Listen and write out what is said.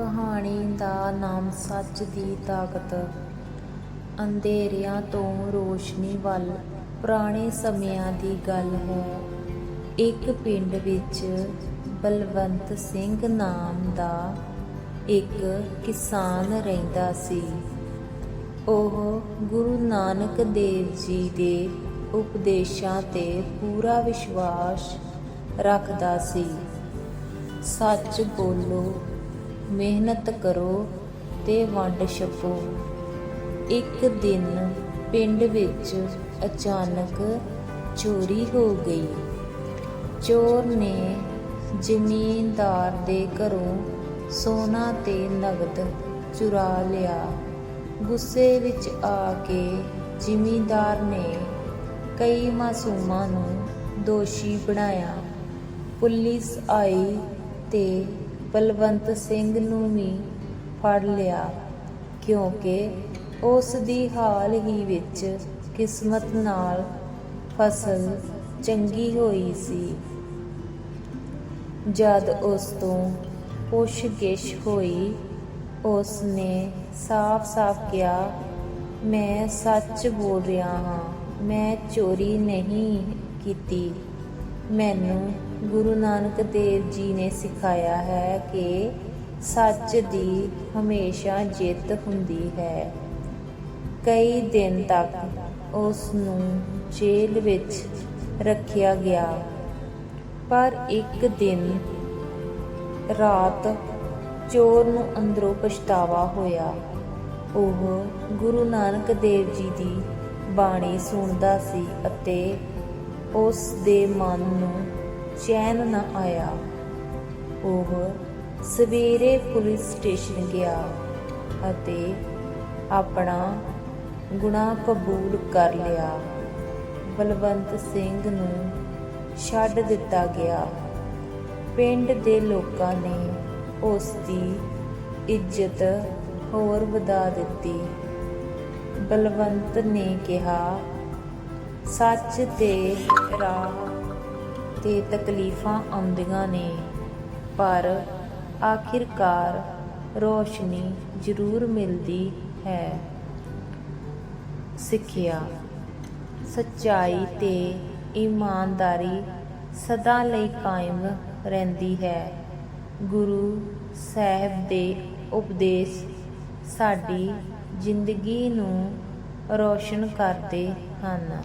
ਕਹਾਣੀ ਦਾ ਨਾਮ ਸੱਚ ਦੀ ਤਾਕਤ। ਅੰਧੇਰਿਆਂ ਤੋਂ ਰੋਸ਼ਨੀ ਵੱਲ ਪੁਰਾਣੇ ਸਮਿਆਂ ਦੀ ਗੱਲ ਹੈ। ਇੱਕ ਪਿੰਡ ਵਿੱਚ ਬਲਵੰਤ ਸਿੰਘ ਨਾਮ ਦਾ ਇੱਕ ਕਿਸਾਨ ਰਹਿੰਦਾ ਸੀ। ਉਹ ਗੁਰੂ ਨਾਨਕ ਦੇਵ ਜੀ ਦੇ ਉਪਦੇਸ਼ਾਂ ਤੇ ਪੂਰਾ ਵਿਸ਼ਵਾਸ ਰੱਖਦਾ ਸੀ। ਸੱਚ ਬੋਲੋ ਮਿਹਨਤ ਕਰੋ ਤੇ ਵੰਡ ਛਕੋ। ਇੱਕ ਦਿਨ ਪਿੰਡ ਵਿੱਚ ਅਚਾਨਕ ਚੋਰੀ ਹੋ ਗਈ। ਚੋਰ ਨੇ ਜ਼ਮੀਨਦਾਰ ਦੇ ਘਰੋਂ ਸੋਨਾ ਤੇ ਨਗਦ ਚੁਰਾ ਲਿਆ। ਗੁੱਸੇ ਵਿੱਚ ਆ ਕੇ ਜ਼ਿਮੀਂਦਾਰ ਨੇ ਕਈ ਮਾਸੂਮਾਂ ਨੂੰ ਦੋਸ਼ੀ ਬਣਾਇਆ। ਪੁਲਿਸ ਆਈ ਤੇ ਬਲਵੰਤ ਸਿੰਘ ਨੂੰ ਵੀ ਫੜ ਲਿਆ, ਕਿਉਂਕਿ ਉਸ ਦੀ ਹਾਲ ਹੀ ਵਿੱਚ ਕਿਸਮਤ ਨਾਲ ਫਸਲ ਚੰਗੀ ਹੋਈ ਸੀ। ਜਦ ਉਸ ਤੋਂ ਪੁੱਛਗਿੱਛ ਹੋਈ, ਉਸ ਨੇ ਸਾਫ਼-ਸਾਫ਼ ਕਿਹਾ, ਮੈਂ ਸੱਚ ਬੋਲ ਰਿਹਾ ਹਾਂ, ਮੈਂ ਚੋਰੀ ਨਹੀਂ ਕੀਤੀ। ਮੈਨੂੰ ਗੁਰੂ ਨਾਨਕ ਦੇਵ ਜੀ ਨੇ ਸਿਖਾਇਆ ਹੈ ਕਿ ਸੱਚ ਦੀ ਹਮੇਸ਼ਾ ਜਿੱਤ ਹੁੰਦੀ ਹੈ। ਕਈ ਦਿਨ ਤੱਕ ਉਸ ਨੂੰ ਜੇਲ੍ਹ ਵਿੱਚ ਰੱਖਿਆ ਗਿਆ। ਪਰ ਇੱਕ ਦਿਨ ਰਾਤ ਚੋਰ ਨੂੰ ਅੰਦਰੋਂ ਪਛਤਾਵਾ ਹੋਇਆ। ਉਹ ਗੁਰੂ ਨਾਨਕ ਦੇਵ ਜੀ ਦੀ ਬਾਣੀ ਸੁਣਦਾ ਸੀ ਅਤੇ ਉਸ ਦੇ ਮਨ ਨੂੰ ਚੈਨ ਨਾ ਆਇਆ। ਉਹ ਸਵੇਰੇ ਪੁਲਿਸ ਸਟੇਸ਼ਨ ਗਿਆ ਅਤੇ ਆਪਣਾ ਗੁਨਾਹ ਕਬੂਲ ਕਰ ਲਿਆ। ਬਲਵੰਤ ਸਿੰਘ ਨੂੰ ਛੱਡ ਦਿੱਤਾ ਗਿਆ। ਪਿੰਡ ਦੇ ਲੋਕਾਂ ਨੇ ਉਸ ਦੀ ਇੱਜ਼ਤ ਹੋਰ ਵਧਾ ਦਿੱਤੀ। ਬਲਵੰਤ ਨੇ ਕਿਹਾ, ਸੱਚ ਤੇ ਰਾਹ ਤੇ ਤਕਲੀਫਾਂ ਆਉਂਦੀਆਂ ਨੇ, ਪਰ ਆਖਿਰਕਾਰ ਰੋਸ਼ਨੀ ਜ਼ਰੂਰ ਮਿਲਦੀ ਹੈ। ਸਿੱਖਿਆ, ਸੱਚਾਈ ਤੇ ਇਮਾਨਦਾਰੀ ਸਦਾ ਲਈ ਕਾਇਮ ਰਹਿੰਦੀ ਹੈ। ਗੁਰੂ ਸਾਹਿਬ ਦੇ ਉਪਦੇਸ਼ ਸਾਡੀ ਜ਼ਿੰਦਗੀ ਨੂੰ ਰੋਸ਼ਨ ਕਰਦੇ ਹਨ।